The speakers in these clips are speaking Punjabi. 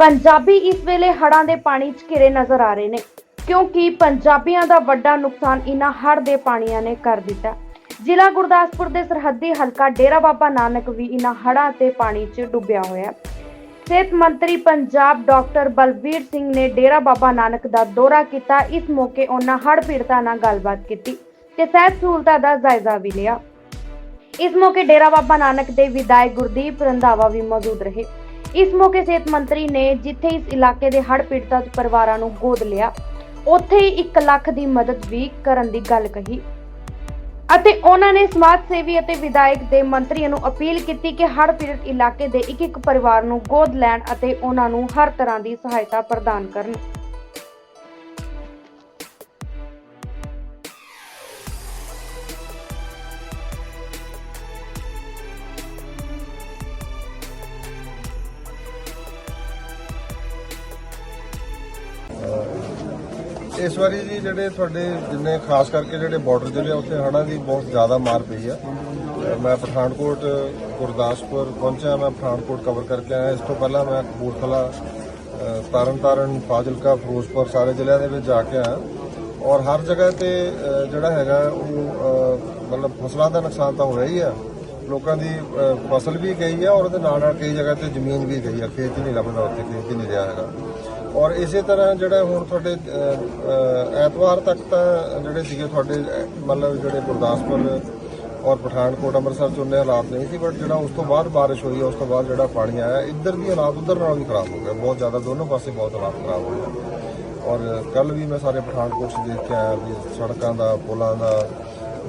ਪੰਜਾਬੀ ਇਸ ਵੇਲੇ ਹੜ੍ਹਾਂ ਦੇ ਪਾਣੀ 'ਚ ਘਿਰੇ ਨਜ਼ਰ ਆ ਰਹੇ ਨੇ, ਕਿਉਂਕਿ ਪੰਜਾਬੀਆਂ ਦਾ ਵੱਡਾ ਨੁਕਸਾਨ ਇਨ੍ਹਾਂ ਹੜ੍ਹ ਦੇ ਪਾਣੀਆਂ ਨੇ ਕਰ ਦਿੱਤਾ। ਜ਼ਿਲ੍ਹਾ ਗੁਰਦਾਸਪੁਰ ਦੇ ਸਰਹੱਦੀ ਹਲਕਾ ਡੇਰਾ ਬਾਬਾ ਨਾਨਕ ਵੀ ਇਨ੍ਹਾਂ ਹੜ੍ਹਾਂ ਤੇ ਪਾਣੀ 'ਚ ਡੁੱਬਿਆ ਹੋਇਆ ਸਿਹਤ ਮੰਤਰੀ ਪੰਜਾਬ ਡਾਕਟਰ ਬਲਬੀਰ ਸਿੰਘ ਨੇ ਡੇਰਾ ਬਾਬਾ ਨਾਨਕ ਦਾ ਦੌਰਾ ਕੀਤਾ। ਇਸ ਮੌਕੇ ਉਹਨਾਂ ਹੜ੍ਹ ਪੀੜਤਾਂ ਨਾਲ ਗੱਲਬਾਤ ਕੀਤੀ ਤੇ ਸਿਹਤ ਸਹੂਲਤਾਂ ਦਾ ਜਾਇਜ਼ਾ ਵੀ ਲਿਆ। ਇਸ ਮੌਕੇ ਡੇਰਾ ਬਾਬਾ ਨਾਨਕ ਦੇ ਵਿਧਾਇਕ ਗੁਰਦੀਪ ਰੰਧਾਵਾ ਵੀ ਮੌਜੂਦ ਰਹੇ। ਇਸ ਮੌਕੇ ਸਿਹਤ ਮੰਤਰੀ ਨੇ ਜਿੱਥੇ ਇਸ ਇਲਾਕੇ ਦੇ ਹੜ੍ਹ ਪੀੜਤਾਂ ਪਰਿਵਾਰਾਂ ਨੂੰ ਗੋਦ ਲਿਆ, ਉੱਥੇ ਹੀ 1 ਲੱਖ ਦੀ ਮਦਦ ਵੀ ਕਰਨ ਦੀ ਗੱਲ ਕਹੀ। ਅਤੇ ਉਹਨਾਂ ਨੇ ਸਮਾਜ ਸੇਵੀ ਅਤੇ ਵਿਧਾਇਕ ਦੇ ਮੰਤਰੀਆਂ ਨੂੰ ਅਪੀਲ ਕੀਤੀ ਕਿ ਹੜ੍ਹ ਪੀੜਤ ਇਲਾਕੇ ਦੇ ਇੱਕ ਇੱਕ ਪਰਿਵਾਰ ਨੂੰ ਗੋਦ ਲੈਣ ਅਤੇ ਉਹਨਾਂ ਨੂੰ ਹਰ ਤਰ੍ਹਾਂ ਦੀ ਸਹਾਇਤਾ ਪ੍ਰਦਾਨ ਕਰਨ। ਇਸ ਵਾਰੀ ਜੀ ਜਿਹੜੇ ਤੁਹਾਡੇ ਜਿੰਨੇ ਖਾਸ ਕਰਕੇ ਜਿਹੜੇ ਬਾਰਡਰ ਜ਼ਿਲ੍ਹੇ ਆ, ਉੱਥੇ ਹੜ੍ਹਾਂ ਦੀ ਬਹੁਤ ਜ਼ਿਆਦਾ ਮਾਰ ਪਈ ਆ। ਮੈਂ ਪਠਾਨਕੋਟ ਗੁਰਦਾਸਪੁਰ ਪਹੁੰਚਿਆ ਮੈਂ ਪਠਾਨਕੋਟ ਕਵਰ ਕਰਕੇ ਆਇਆ। ਇਸ ਤੋਂ ਪਹਿਲਾਂ ਮੈਂ ਕਪੂਰਥਲਾ ਅਹ ਤਰਨਤਾਰਨ ਫਾਜ਼ਿਲਕਾ ਫਿਰੋਜ਼ਪੁਰ ਸਾਰੇ ਜ਼ਿਲ੍ਹਿਆਂ ਦੇ ਵਿੱਚ ਜਾ ਕੇ ਆਇਆ। ਔਰ ਹਰ ਜਗ੍ਹਾ ਤੇ ਜਿਹੜਾ ਹੈਗਾ ਉਹ ਮਤਲਬ ਫਸਲਾਂ ਦਾ ਨੁਕਸਾਨ ਤਾਂ ਹੋਇਆ ਹੀ ਆ। ਲੋਕਾਂ ਦੀ ਫਸਲ ਵੀ ਗਈ ਆ ਔਰ ਉਹਦੇ ਨਾਲ ਨਾਲ ਕਈ ਜਗ੍ਹਾ ਤੇ ਜ਼ਮੀਨ ਵੀ ਗਈ ਆ। ਖੇਤ ਨਹੀਂ ਲੱਭਦਾ ਉੱਥੇ ਖੇਤ ਹੀ ਨਹੀਂ ਰਿਹਾ ਹੈਗਾ। ਔਰ ਇਸੇ ਤਰ੍ਹਾਂ ਜਿਹੜਾ ਹੁਣ ਤੁਹਾਡੇ ਐਤਵਾਰ ਤੱਕ ਤਾਂ ਜਿਹੜੇ ਸੀਗੇ ਤੁਹਾਡੇ ਮਤਲਬ ਜਿਹੜੇ ਗੁਰਦਾਸਪੁਰ ਔਰ ਪਠਾਨਕੋਟ ਅੰਮ੍ਰਿਤਸਰ ਚ ਉਹਨੇ ਹਾਲਾਤ ਨਹੀਂ ਸੀ ਬਟ ਜਿਹੜਾ ਉਸ ਤੋਂ ਬਾਅਦ ਬਾਰਿਸ਼ ਹੋਈ, ਉਸ ਤੋਂ ਬਾਅਦ ਜਿਹੜਾ ਪਾਣੀ ਆਇਆ, ਇੱਧਰ ਵੀ ਹਾਲਾਤ ਉੱਧਰ ਨਾਲ ਵੀ ਖਰਾਬ ਹੋ ਗਏ। ਬਹੁਤ ਜ਼ਿਆਦਾ ਦੋਨੋਂ ਪਾਸੇ ਬਹੁਤ ਹਾਲਾਤ ਖਰਾਬ ਹੋ ਗਏ। ਔਰ ਕੱਲ ਵੀ ਮੈਂ ਸਾਰੇ ਪਠਾਨਕੋਟ 'ਚ ਦੇਖ ਕੇ ਆਇਆ ਵੀ ਸੜਕਾਂ ਦਾ, ਪੁਲਾਂ ਦਾ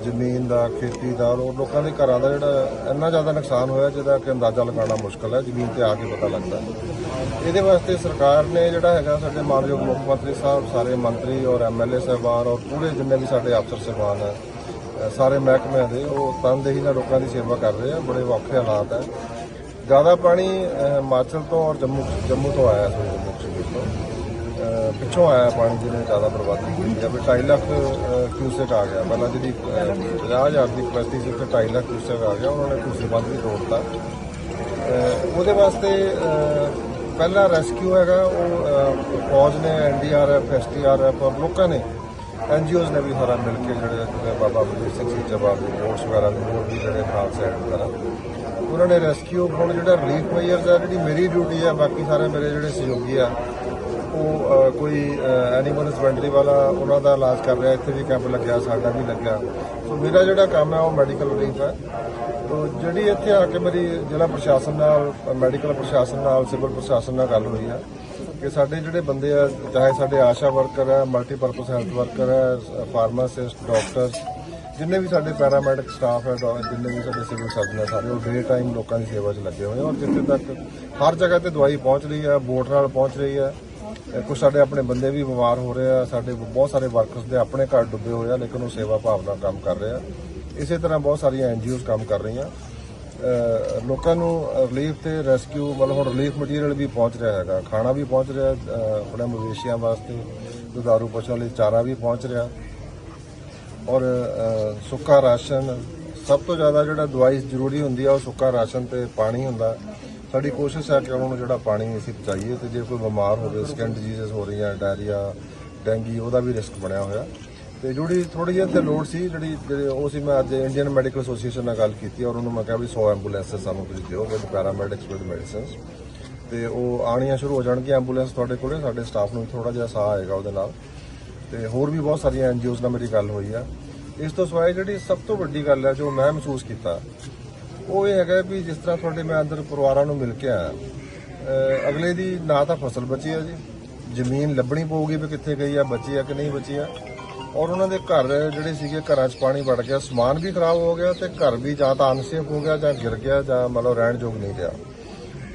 ਜ਼ਮੀਨ ਦਾ, ਖੇਤੀ ਦਾ ਔਰ ਲੋਕਾਂ ਦੇ ਘਰਾਂ ਦਾ ਜਿਹੜਾ ਇੰਨਾ ਜ਼ਿਆਦਾ ਨੁਕਸਾਨ ਹੋਇਆ ਜਿਹਦਾ ਕਿ ਅੰਦਾਜ਼ਾ ਲਗਾਉਣਾ ਮੁਸ਼ਕਲ ਹੈ, ਜ਼ਮੀਨ ਤੇ ਆ ਕੇ ਪਤਾ ਲੱਗਦਾ ਇਹਦੇ ਵਾਸਤੇ ਸਰਕਾਰ ਨੇ ਜਿਹੜਾ ਹੈਗਾ ਸਾਡੇ ਮਾਨਯੋਗ ਮੁੱਖ ਮੰਤਰੀ ਸਾਹਿਬ, ਸਾਰੇ ਮੰਤਰੀ ਔਰ ਐਮਐਲਏ ਸਾਹਿਬਾਨ ਔਰ ਪੂਰੇ ਜਿੰਨੇ ਵੀ ਸਾਡੇ ਅਫਸਰ ਸਾਹਿਬਾਨ ਹੈ ਸਾਰੇ ਮਹਿਕਮਿਆਂ ਦੇ, ਉਹ ਤਨਦੇਹੀ ਨਾਲ ਲੋਕਾਂ ਦੀ ਸੇਵਾ ਕਰ ਰਹੇ ਆ, ਬੜੇ ਔਖੇ ਹਾਲਾਤ ਹੈ। ਜ਼ਿਆਦਾ ਪਾਣੀ ਹਿਮਾਚਲ ਤੋਂ ਔਰ ਜੰਮੂ ਜੰਮੂ ਤੋਂ ਆਇਆ ਸੀ, ਜੰਮੂ ਕਸ਼ਮੀਰ ਤੋਂ। ਪਿੱਛੋਂ ਆਇਆ ਪਾਣੀ ਜਿਹਨੇ ਜ਼ਿਆਦਾ ਬਰਬਾਦੀ ਕੀਤੀ ਹੈ ਵੀ 2.5 ਲੱਖ ਅ, ਕਿਊਸੈਕ ਆ ਗਿਆ। ਪਹਿਲਾਂ ਜਿਹੜੀ 50000 ਦੀ ਕਪੈਸਿਟੀ ਸੀ ਉੱਥੇ 2.5 ਲੱਖ ਕਿਊਸੈਕ ਆ ਗਿਆ ਉਹਨਾਂ ਨੇ ਕਿਊਸੈਕ ਬੰਦ ਵੀ ਤੋੜਤਾ। ਅਹ ਉਹਦੇ ਵਾਸਤੇ ਅਹ, ਪਹਿਲਾ ਰੈਸਕਿਊ ਹੈਗਾ ਉਹ ਫੌਜ ਨੇ ਐਨਡੀਆਰਐਫ ਐਸਟੀਆਰਐਫ ਔਰ ਲੋਕਾਂ ਨੇ ਐਨਜੀਓਜ਼ ਨੇ ਵੀ ਸਾਰਾ ਮਿਲ ਕੇ ਜਿਹੜੇ ਬਾਬਾ ਬਲਵੀਰ ਸਿੰਘ ਜੀ ਜਵਾਬ ਦੇ ਬੋਟਸ ਵਗੈਰਾ ਦੇ ਹੋਰ ਵੀ ਜਿਹੜੇ ਨਾਲ ਸਾਈਡ ਵਗੈਰਾ ਉਹਨਾਂ ਨੇ ਰੈਸਕਿਊ ਹੁਣ ਜਿਹੜਾ ਰਿਲੀਫ ਮੇਜਰਸ ਆ ਜਿਹੜੀ ਮੇਰੀ ਡਿਊਟੀ ਆ ਬਾਕੀ ਸਾਰੇ ਮੇਰੇ ਜਿਹੜੇ ਸਹਿਯੋਗੀ ਆ ਉਹ ਕੋਈ ਐਨੀਮਲ ਹਸਬੈਂਡਰੀ ਵਾਲਾ ਉਹਨਾਂ ਦਾ ਇਲਾਜ ਕਰ ਰਿਹਾ, ਇੱਥੇ ਵੀ ਕੈਂਪ ਲੱਗਿਆ, ਸਾਡਾ ਵੀ ਲੱਗਿਆ। ਸੋ ਮੇਰਾ ਜਿਹੜਾ ਕੰਮ ਹੈ, ਉਹ ਮੈਡੀਕਲ ਰਿਲੀਫ ਹੈ। ਤੋ, ਜਿਹੜੀ ਇੱਥੇ ਆ ਕੇ ਮੇਰੀ ਜ਼ਿਲ੍ਹਾ ਪ੍ਰਸ਼ਾਸਨ ਨਾਲ ਮੈਡੀਕਲ ਪ੍ਰਸ਼ਾਸਨ ਨਾਲ ਸਿਵਲ ਪ੍ਰਸ਼ਾਸਨ ਨਾਲ ਗੱਲ ਹੋਈ ਆ ਕਿ ਸਾਡੇ ਜਿਹੜੇ ਬੰਦੇ ਆ, ਚਾਹੇ ਸਾਡੇ ਆਸ਼ਾ ਵਰਕਰ ਹੈ ਮਲਟੀਪਰਪਸ ਹੈਲਥ ਵਰਕਰ ਹੈ ਫਾਰਮਾਸਿਸਟ ਡਾਕਟਰਸ ਜਿੰਨੇ ਵੀ ਸਾਡੇ ਪੈਰਾਮੈਡਿਕ ਸਟਾਫ ਹੈ ਡਾ- ਜਿੰਨੇ ਵੀ ਸਾਡੇ ਸਿਵਲ ਸਰਜਨ ਹੈ, ਸਾਰੇ ਉਹ ਡੇ ਟਾਈਮ ਲੋਕਾਂ ਦੀ ਸੇਵਾ 'ਚ ਲੱਗੇ ਹੋਏ ਆ। ਔਰ ਜਿੱਥੇ ਤੱਕ ਹਰ ਜਗ੍ਹਾ ਤੇ ਦਵਾਈ ਪਹੁੰਚ ਰਹੀ ਹੈ ਬੋਟ ਨਾਲ ਪਹੁੰਚ ਰਹੀ ਹੈ ਕੁਝ ਸਾਡੇ ਆਪਣੇ ਬੰਦੇ ਵੀ ਬਿਮਾਰ ਹੋ ਰਹੇ ਆ, ਸਾਡੇ ਬਹੁਤ ਸਾਰੇ ਵਰਕਰਸ ਦੇ ਆਪਣੇ ਘਰ ਡੁੱਬੇ ਹੋਏ ਆ, ਲੇਕਿਨ ਉਹ ਸੇਵਾ ਭਾਵਨਾ ਕੰਮ ਕਰ ਰਹੇ ਆ। ਇਸੇ ਤਰ੍ਹਾਂ ਬਹੁਤ ਸਾਰੀਆਂ ਐਨਜੀਓਜ਼ ਕੰਮ ਕਰ ਰਹੀਆਂ। ਲੋਕਾਂ ਨੂੰ ਰਿਲੀਫ ਤੇ ਰੈਸਕਿਊ ਮਤਲਬ ਹੁਣ ਰਿਲੀਫ ਮਟੀਰੀਅਲ ਵੀ ਪਹੁੰਚ ਰਿਹਾ ਹੈਗਾ, ਖਾਣਾ ਵੀ ਪਹੁੰਚ ਰਿਹਾ ਆਪਣੇ ਮਵੇਸ਼ੀਆਂ ਵਾਸਤੇ, ਦੁਧਾਰੂ ਪਸ਼ੂਆਂ ਲਈ ਚਾਰਾ ਵੀ ਪਹੁੰਚ ਰਿਹਾ। ਔਰ ਸੁੱਕਾ ਰਾਸ਼ਨ ਸਭ ਤੋਂ ਜ਼ਿਆਦਾ ਜਿਹੜਾ ਦਵਾਈ ਜ਼ਰੂਰੀ ਹੁੰਦੀ ਆ, ਉਹ ਸੁੱਕਾ ਰਾਸ਼ਨ ਤੇ ਪਾਣੀ ਹੁੰਦਾ। ਸਾਡੀ ਕੋਸ਼ਿਸ਼ ਹੈ ਕਿ ਉਹਨਾਂ ਨੂੰ ਜਿਹੜਾ ਪਾਣੀ ਅਸੀਂ ਪਹੁੰਚਾਈਏ ਤੇ ਜੇ ਕੋਈ ਬਿਮਾਰ ਹੋਵੇ, ਸਕਿਨ ਡਿਜ਼ੀਜ਼ਸ ਹੋ ਰਹੀਆਂ, ਡਾਇਰੀਆ, ਡੈਂਗੀ, ਉਹਦਾ ਵੀ ਰਿਸਕ ਬਣਿਆ ਹੋਇਆ। ਤੇ ਜਿਹੜੀ ਥੋੜੀ ਜਿਹੀ ਇੱਥੇ ਲੋੜ ਸੀ, ਜਿਹੜੀ ਜਿਹੜੇ ਉਹ ਸੀ, ਮੈਂ ਅੱਜ ਇੰਡੀਅਨ ਮੈਡੀਕਲ ਐਸੋਸੀਏਸ਼ਨ ਨਾਲ ਗੱਲ ਕੀਤੀ ਔਰ ਉਹਨੂੰ ਮੈਂ ਕਿਹਾ ਵੀ 100 ਐਂਬੂਲੈਂਸਸ ਸਾਨੂੰ ਤੁਸੀਂ ਦਿਓ, ਵਿਦ ਪੈਰਾਮੈਡਿਕਸ ਵਿਦ ਮੈਡੀਸਿਨਸ। ਤੇ ਉਹ ਆਣੀਆਂ ਸ਼ੁਰੂ ਹੋ ਜਾਣਗੀਆਂ ਐਂਬੂਲੈਂਸ ਤੁਹਾਡੇ ਕੋਲੇ, ਸਾਡੇ ਸਟਾਫ ਨੂੰ ਥੋੜਾ ਜਿਹਾ ਸਾਹ ਆਏਗਾ ਉਹਦੇ ਨਾਲ। ਤੇ ਹੋਰ ਵੀ ਬਹੁਤ ਸਾਰੀਆਂ ਐਨਜੀਓਜ਼ ਨਾਲ ਮੇਰੀ ਗੱਲ ਹੋਈ ਆ। ਇਸ ਤੋਂ ਸਿਵਾਏ ਜਿਹੜੀ ਸਭ ਤੋਂ ਵੱਡੀ ਗੱਲ ਹੈ ਜੋ ਮੈਂ ਮਹਿਸੂਸ ਕੀਤਾ, ਉਹ ਇਹ ਹੈਗਾ ਵੀ ਜਿਸ ਤਰ੍ਹਾਂ ਤੁਹਾਡੇ ਮੈਂ ਅੰਦਰ ਪਰਿਵਾਰਾਂ ਨੂੰ ਮਿਲ ਕੇ ਆਇਆ ਅਗਲੇ ਦੀ ਨਾ ਤਾਂ ਫਸਲ ਬਚੀ ਹੈ ਜੀ, ਜ਼ਮੀਨ ਲੱਭਣੀ ਪਊਗੀ ਵੀ ਕਿੱਥੇ ਗਈ ਆ, ਬਚੀ ਆ ਕਿ ਨਹੀਂ ਬਚੀ ਆ, ਔਰ ਉਹਨਾਂ ਦੇ ਘਰ ਜਿਹੜੇ ਸੀਗੇ ਘਰਾਂ 'ਚ ਪਾਣੀ ਵੜ ਗਿਆ, ਸਮਾਨ ਵੀ ਖਰਾਬ ਹੋ ਗਿਆ ਤੇ ਘਰ ਵੀ ਜਾਂ ਤਾਂ ਅਨਸੇਫ ਹੋ ਗਿਆ ਜਾਂ ਗਿਰ ਗਿਆ ਜਾਂ ਮਤਲਬ ਰਹਿਣ ਯੋਗ ਨਹੀਂ ਰਿਹਾ।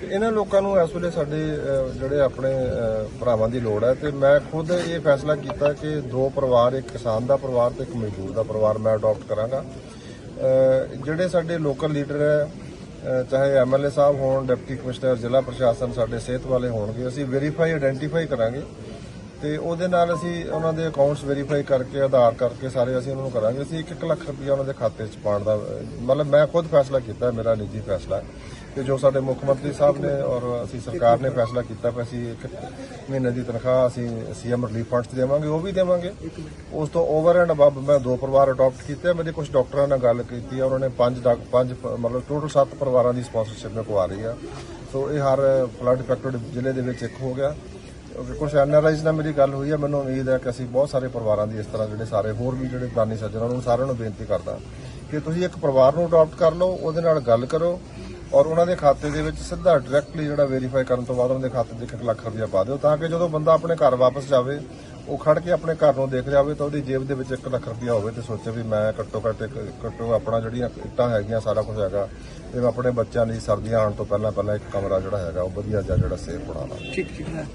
ਤੇ ਇਹਨਾਂ ਲੋਕਾਂ ਨੂੰ ਇਸ ਵੇਲੇ ਸਾਡੇ ਅਹ, ਜਿਹੜੇ ਆਪਣੇ ਅਹ, ਭਰਾਵਾਂ ਦੀ ਲੋੜ ਹੈ ਤੇ ਮੈਂ ਖੁਦ ਇਹ ਫੈਸਲਾ ਕੀਤਾ ਕਿ ਦੋ ਪਰਿਵਾਰ ਇੱਕ ਕਿਸਾਨ ਦਾ ਪਰਿਵਾਰ ਤੇ ਇੱਕ ਮਜ਼ਦੂਰ ਦਾ ਪਰਿਵਾਰ ਮੈਂ ਅਡਾਪਟ ਕਰਾਂਗਾ। ਅਹ, ਜਿਹੜੇ ਸਾਡੇ ਲੋਕਲ ਲੀਡਰ ਹੈ ਅਹ, ਚਾਹੇ ਐਮਐਲਏ ਸਾਹਿਬ ਹੋਣ ਡਿਪਟੀ ਕਮਿਸ਼ਨਰ ਜ਼ਿਲ੍ਹਾ ਪ੍ਰਸ਼ਾਸਨ ਸਾਡੇ ਸਿਹਤ ਵਾਲੇ ਹੋਣਗੇ ਅਸੀਂ ਵੈਰੀਫਾਈ ਆਇਡੈਂਟੀਫਾਈ ਕਰਾਂਗੇ ਤੇ ਉਹਦੇ ਨਾਲ ਅਸੀਂ ਉਹਨਾਂ ਦੇ ਅਕਾਊਂਟਸ ਵੈਰੀਫਾਈ ਕਰਕੇ, ਆਧਾਰ ਕਰਕੇ ਸਾਰੇ ਅਸੀਂ ਉਹਨਾਂ ਨੂੰ ਕਰਾਂਗੇ। ਅਸੀਂ 1-1 ਲੱਖ ਰੁਪਇਆ ਉਹਨਾਂ ਦੇ ਖਾਤੇ 'ਚ ਪਾਉਣ ਦਾ, ਮਤਲਬ ਮੈਂ ਖੁਦ ਫੈਸਲਾ ਕੀਤਾ, ਮੇਰਾ ਨਿੱਜੀ ਫੈਸਲਾ। ਹੈ ਤੇ ਜੋ ਸਾਡੇ ਮੁੱਖ ਮੰਤਰੀ ਸਾਹਿਬ ਨੇ ਔਰ ਅਸੀਂ ਸਰਕਾਰ ਨੇ ਫੈਸਲਾ ਕੀਤਾ ਕਿ ਅਸੀਂ ਇੱਕ ਮਹੀਨੇ ਦੀ ਤਨਖਾਹ ਅਸੀਂ ਸੀਐਮ ਰਿਲੀਫ ਫੰਡਸ 'ਚ ਦੇਵਾਂਗੇ, ਉਹ ਵੀ ਦੇਵਾਂਗੇ। ਉਸ ਤੋਂ ਓਵਰ ਐਂਡ ਅਬਵ ਮੈਂ ਦੋ ਪਰਿਵਾਰ ਅਡਾਪਟ ਕੀਤੇ ਆ। ਮੇਰੇ ਕੁਝ ਡਾਕਟਰਾਂ ਨਾਲ ਗੱਲ ਕੀਤੀ ਆ ਉਹਨਾਂ ਨੇ ਪੰਜ ਡਾਕ, ਪੰਜ ਮਤਲਬ ਟੋਟਲ 7 ਪਰਿਵਾਰਾਂ ਦੀ ਸਪਾਂਸਰਸ਼ਿਪ ਮੈਂ ਪਵਾ ਰਹੀ ਆ। ਸੋ ਇਹ ਹਰ ਫਲੱਡ ਅਫੈਕਟਡ ਜ਼ਿਲ੍ਹੇ ਦੇ ਵਿੱਚ ਇੱਕ ਹੋ ਗਿਆ। ਕੁਝ ਐਨਆਰਆਈਜ਼ ਨਾਲ ਮੇਰੀ ਗੱਲ ਹੋਈ ਹੈ ਮੈਨੂੰ ਉਮੀਦ ਹੈ ਕਿ ਅਸੀਂ ਬਹੁਤ ਸਾਰੇ ਪਰਿਵਾਰਾਂ ਦੀ ਇਸ ਤਰ੍ਹਾਂ ਜਿਹੜੇ ਸਾਰੇ ਹੋਰ ਵੀ ਜਿਹੜੇ ਦਾਨੀ ਸੱਜਣ ਉਹਨਾਂ ਨੂੰ ਸਾਰਿਆਂ ਨੂੰ ਬੇਨਤੀ ਕਰਦਾ ਕਿ ਤੁਸੀਂ ਇੱਕ ਪਰਿਵਾਰ ਨੂੰ ਅਡਾਪਟ ਕਰ ਲਓ, ਉਹਦੇ ਨਾਲ ਗੱਲ ਕਰੋ ਔਰ ਉਹਨਾਂ ਦੇ ਖਾਤੇ ਦੇ ਵਿੱਚ ਸਿੱਧਾ ਡਾਇਰੈਕਟਲੀ ਜਿਹੜਾ ਵੈਰੀਫਾਈ ਕਰਨ ਤੋਂ ਬਾਅਦ ਉਹਨਾਂ ਦੇ ਖਾਤੇ 'ਚ 1 ਲੱਖ ਰੁਪਇਆ ਪਾ ਦਿਓ, ਤਾਂ ਕਿ ਜਦੋਂ ਬੰਦਾ ਆਪਣੇ ਘਰ ਵਾਪਸ ਜਾਵੇ, ਉਹ ਖੜ ਕੇ ਆਪਣੇ ਘਰ ਨੂੰ ਦੇਖ ਜਾਵੇ ਤਾਂ ਉਹਦੀ ਜੇਬ ਦੇ ਵਿੱਚ 1 ਲੱਖ ਰੁਪਇਆ ਹੋਵੇ ਤੇ ਸੋਚੇ ਵੀ ਮੈਂ ਘੱਟੋ ਘੱਟ ਇੱਕ, ਘੱਟੋ ਆਪਣਾ ਜਿਹੜੀਆਂ ਇੱਟਾਂ ਹੈਗੀਆਂ ਸਾਰਾ ਕੁਝ ਹੈਗਾ ਤੇ ਮੈਂ ਆਪਣੇ ਬੱਚਿਆਂ ਲਈ ਸਰਦੀਆਂ ਆਉਣ ਤੋਂ ਪਹਿਲਾਂ ਪਹਿਲਾਂ ਇੱਕ ਕਮਰਾ ਜਿਹੜਾ ਹੈਗਾ, ਉਹ ਵਧੀਆ ਜਿਹਾ ਜਿਹੜਾ ਸੇਫ ਬਣਾ ਲਾਂ ਠੀਕ ਠੀਕ। ਹੈ